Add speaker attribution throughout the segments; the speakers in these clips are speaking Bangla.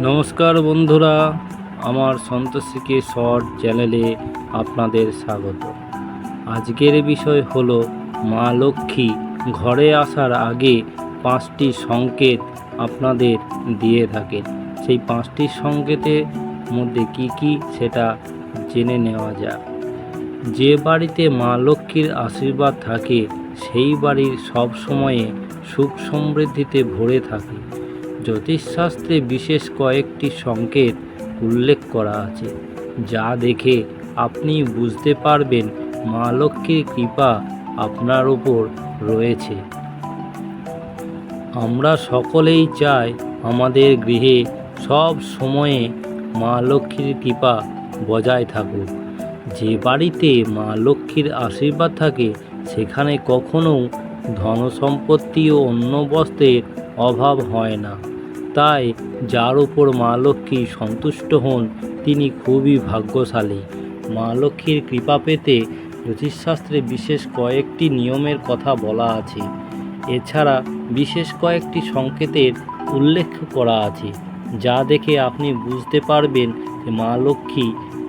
Speaker 1: নমস্কার বন্ধুরা, আমার সন্তোষীকে শর্ট চ্যানেলে আপনাদের স্বাগত। আজকের বিষয় হলো, মা লক্ষ্মী ঘরে আসার আগে পাঁচটি সংকেত আপনাদের দিয়ে থাকেন। সেই পাঁচটি সংকেতের মধ্যে কি কি সেটা জেনে নেওয়া যাক। যে বাড়িতে মা লক্ষ্মীর আশীর্বাদ থাকে, সেই বাড়ির সব সময়ে সুখ সমৃদ্ধিতে ভরে থাকে। জ্যোতিষশাস্ত্রে বিশেষ কয়েকটি সংকেত উল্লেখ করা আছে, যা দেখে আপনি বুঝতে পারবেন মা লক্ষ্মীর কৃপা আপনার উপর রয়েছে। আমরা সকলেই চাই আমাদের গৃহে সব সময়ে মা লক্ষ্মীর কৃপা বজায় থাকুক। যে বাড়িতে মা লক্ষ্মীর আশীর্বাদ থাকে, সেখানে কখনো ধনসম্পত্তি ও অন্য বস্ত্রের অভাব হয় না। তাই যার উপর মা লক্ষ্মী সন্তুষ্ট হন, তিনি খুবই ভাগ্যশালী। মা লক্ষ্মীর কৃপা পেতে জ্যোতিষশাস্ত্রে বিশেষ কয়েকটি নিয়মের কথা বলা আছে। এছাড়া বিশেষ কয়েকটি সংকেতের উল্লেখ করা আছে, যা দেখে আপনি বুঝতে পারবেন যে মা লক্ষ্মী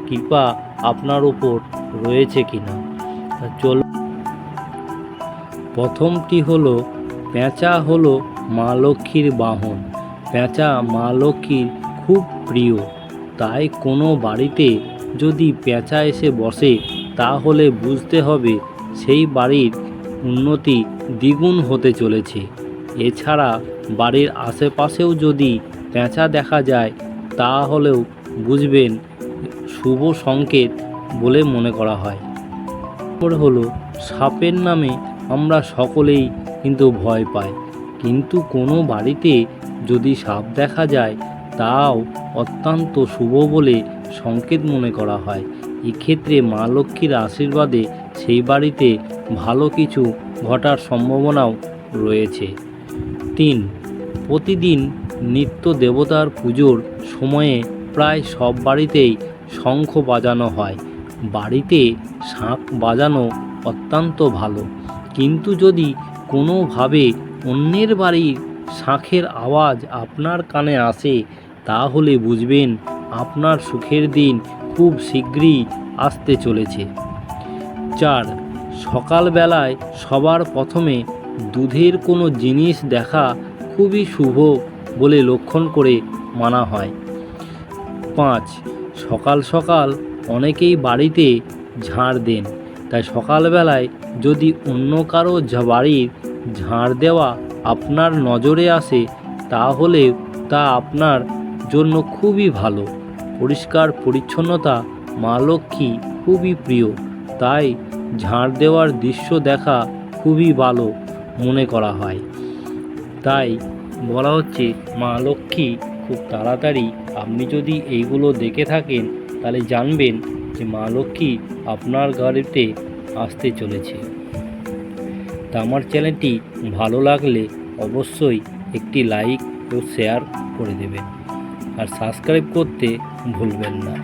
Speaker 1: কৃপা আপনার উপর রয়েছে কিনা। চল প্রথমটি হলো, পেঁচা হলো মা লক্ষ্মীর বাহন। পেঁচা মা লক্ষ্মীর খুব প্রিয়। তাই কোনো বাড়িতে যদি পেঁচা এসে বসে, তাহলে বুঝতে হবে সেই বাড়ির উন্নতি দ্বিগুণ হতে চলেছে। এছাড়া বাড়ির আশেপাশেও যদি পেঁচা দেখা যায়, তাহলেও বুঝবেন শুভ সংকেত বলে মনে করা হয়। তারপর হলো, সাপের নামে আমরা সকলেই কিন্তু ভয় পাই। কিন্তু কোনো বাড়িতে যদি সাপ দেখা যায়, তাও অত্যন্ত শুভ বলে সংকেত মনে করা হয়। এক্ষেত্রে মা লক্ষ্মীর আশীর্বাদে সেই বাড়িতে ভালো কিছু ঘটার সম্ভাবনাও রয়েছে। তিন, প্রতিদিন নিত্য দেবতার পুজোর সময়ে প্রায় সব বাড়িতেই শঙ্খ বাজানো হয়। বাড়িতে শাঁখ বাজানো অত্যন্ত ভালো। কিন্তু যদি কোনোভাবে অন্যের বাড়ির শাঁখের আওয়াজ আপনার কানে আসে, তাহলে বুঝবেন আপনার সুখের দিন খুব শীঘ্রই আসতে চলেছে। চার, সকালবেলায় সবার প্রথমে দুধের কোনো জিনিস দেখা খুবই শুভ বলে লক্ষণ করে মানা হয়। পাঁচ, সকাল সকাল অনেকেই বাড়িতে ঝাড় দেন। তাই সকালবেলায় যদি অন্য কারও বাড়ির ঝাড় দেওয়া আপনার নজরে আসে, তাহলে তা আপনার জন্য খুবই ভালো। পরিষ্কার পরিচ্ছন্নতা মা লক্ষ্মী খুবই প্রিয়। তাই ঝাড় দেওয়ার দৃশ্য দেখা খুবই ভালো মনে করা হয়। তাই বলা হচ্ছে, মা লক্ষ্মী, খুব তাড়াতাড়ি আপনি যদি এইগুলো দেখে থাকেন, তাহলে জানবেন যে মা লক্ষ্মী আপনার গাড়িতে আসতে চলেছে। তা আমার চ্যানেলটি ভালো লাগলে অবশ্যই একটি লাইক ও শেয়ার করে দেবেন। আর সাবস্ক্রাইব করতে ভুলবেন না।